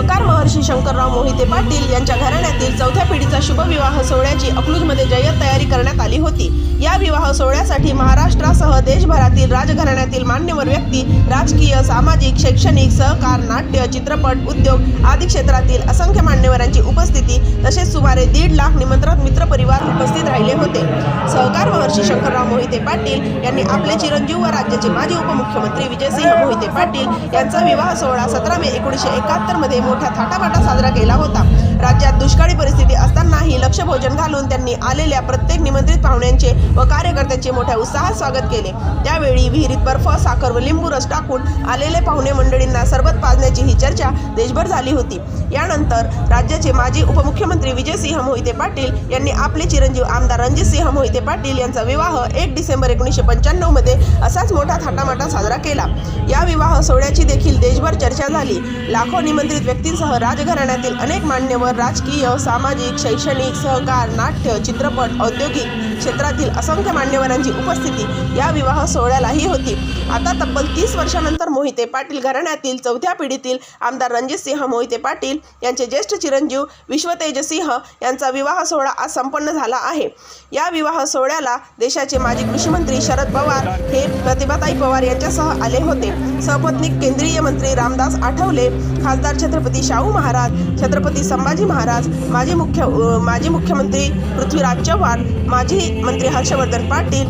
सहकार महर्षी शंकरराव मोहिते पाटील यांच्या घराण्यातील चौथ्या पिढीचा शुभविवाह सोहळ्याची अकलूजमध्ये जय्यत तयारी करण्यात आली होती. या विवाह सोहळ्यासाठी महाराष्ट्रासह देशभरातील राजघराण्यातील मान्यवर व्यक्ती राजकीय सामाजिक शैक्षणिक सहकार नाट्य चित्रपट उद्योग आदी क्षेत्रातील असंख्य मान्यवरांची उपस्थिती तसेच सुमारे दीड लाख निमंत्रित मित्रपरिवार उपस्थित राहिले होते. सहकार महर्षी शंकरराव मोहिते पाटील यांनी आपले चिरंजीव व राज्याचे माजी उपमुख्यमंत्री विजयसिंह मोहिते पाटील यांचा विवाह सोहळा सतरा मे एकोणीसशे एकाहत्तरमध्ये मोठ्या थाटामाटा साजरा केला होता. दुष्काळी परिस्थिती असतानाही लक्ष भोजन घालून त्यांनी आलेल्या प्रत्येक निमंत्रित पाहुण्यांचे व कार्यकर्त्यांचे मोठ्या उत्साहात स्वागत केले. त्यावेळी विहिरीत बर्फ साखर व लिंबू रस टाकून आलेले पाहुणे मंडळींना सरबत पाजण्याची ही चर्चा देशभर झाली होती. यानंतर राज्याचे माजी उपमुख्यमंत्री विजयसिंह मोहिते पाटील यांनी आपले चिरंजीव आमदार रणजितसिंह मोहिते पाटील यांचा विवाह एक डिसेंबर एकोणीसशे पंच्याण्णवमध्ये असाच मोठा थाटामाटा साजरा केला. या विवाह सोहळ्याची देखील देशभर चर्चा झाली. लाखो निमंत्रित व्यक्तींसह राजघराण्यातील अनेक मान्यवर राजकीय सामाजिक शैक्षणिक सहकार नाट्य चित्रपट औद्योगिक क्षेत्रातील असंख्य मान्यवरांची उपस्थिती या विवाह सोहळ्यालाही होती. आता तब्बल तीस वर्षानंतर मोहिते पाटील घराण्यातील चौथ्या पिढीतील आमदार रणजितसिंह मोहिते पाटील यांचे ज्येष्ठ चिरंजीव विश्वतेजसिंह यांचा विवाह सोहळा आज संपन्न झाला आहे. या विवाह सोहळ्याला देशाचे माजी कृषीमंत्री शरद पवार हे प्रतिभाताई पवार यांच्यासह आले होते. सहपत्नीक केंद्रीय मंत्री रामदास आठवले खासदार छत्रपती शाहू महाराज छत्रपती संभाजी महाराज माजी मुख्य माजी मुख्यमंत्री पृथ्वीराज चव्हाण माजी मंत्री हर्षवर्धन पाटील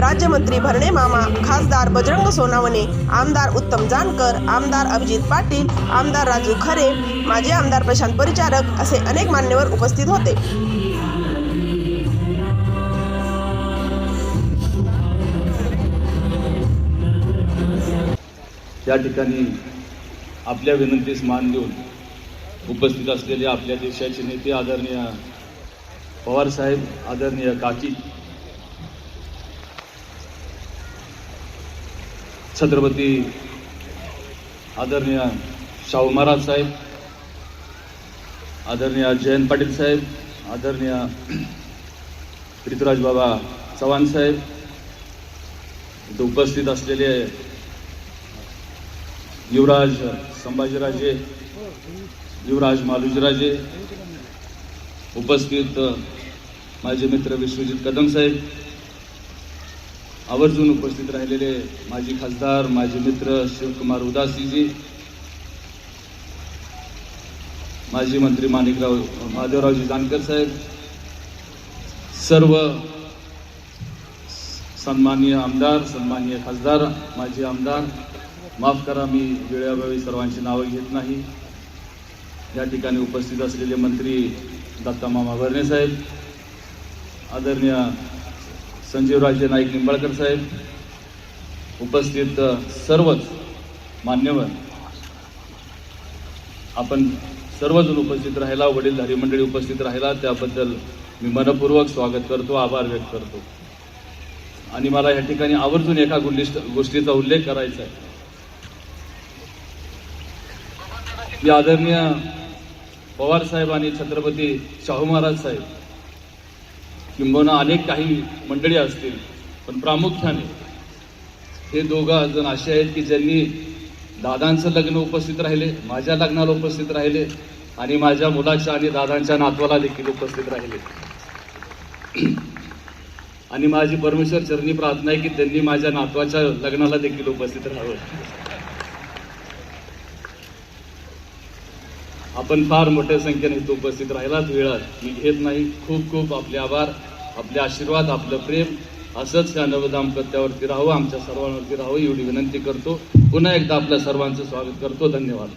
राज्यमंत्री भरणे मामा खासदार बजरंग सोनावणे आमदार उत्तम जानकर आमदार अभिजित पाटील आमदार राजू खरे माजी आमदार प्रशांत परिचारक असे अनेक मान्यवर उपस्थित होते. या ठिकाणी आपल्या विनंतीस मान देऊन उपस्थित असलेले आपल्या देशाचे नेते आदरणीय पवारसाहेब आदरणीय काकी छत्रपती आदरणीय शाहू महाराज साहेब आदरणीय जयंत पाटील साहेब आदरणीय ऋतुराज बाबा चव्हाण साहेब इथं उपस्थित असलेले युवराज संभाजीराजे युवराज मालुजराजे. उपस्थित माझे मित्र विश्वजित कदम साहेब. आवर्जून उपस्थित राहिलेले माजी खासदार माजी मित्र शिवकुमार उदासीजी. माजी मंत्री माणिकराव महादेवरावजी जानकर साहेब. सर्व सन्माननीय आमदार सन्माननीय खासदार माजी आमदार माफ करा मी वेळोवेळी सर्वांची नावं घेत नाही. या ठिकाणी उपस्थित असलेले मंत्री दत्ता मामा भरणे साहेब आदरणीय संजीवराजे नाईक निंबाळकर साहेब उपस्थित सर्वच मान्यवर आपण सर्वजण उपस्थित राहिला वडीलधारी मंडळी उपस्थित राहिला त्याबद्दल मी मनपूर्वक स्वागत करतो आभार व्यक्त करतो. आणि मला या ठिकाणी आवर्जून एका गुलिष्ट गोष्टीचा उल्लेख करायचा आहे. आदरणीय पवार साहेब आणि छत्रपती शाहू महाराज साहेब. किंबहुना अनेक काही मंडळी असतील पण प्रामुख्याने हे दोघं जण असे आहेत की ज्यांनी दादांचं लग्न उपस्थित राहिले माझ्या लग्नाला उपस्थित राहिले आणि माझ्या मुलाच्या आणि दादांच्या नातवाला देखील उपस्थित राहिले. आणि माझी परमेश्वर चरणी प्रार्थना आहे की त्यांनी माझ्या नातवाच्या लग्नाला देखील उपस्थित राहावं. आपण फार मोठ्या संख्येने इथं उपस्थित राहिलाच वेळात. मी घेत नाही. खूप खूप आपले आभार आपले आशीर्वाद आपलं प्रेम. असंच या नवदाम्पत्यावरती राहू आमच्या सर्वांवरती राहू एवढी विनंती करतो. पुन्हा एकदा आपल्या सर्वांचं स्वागत करतो. धन्यवाद.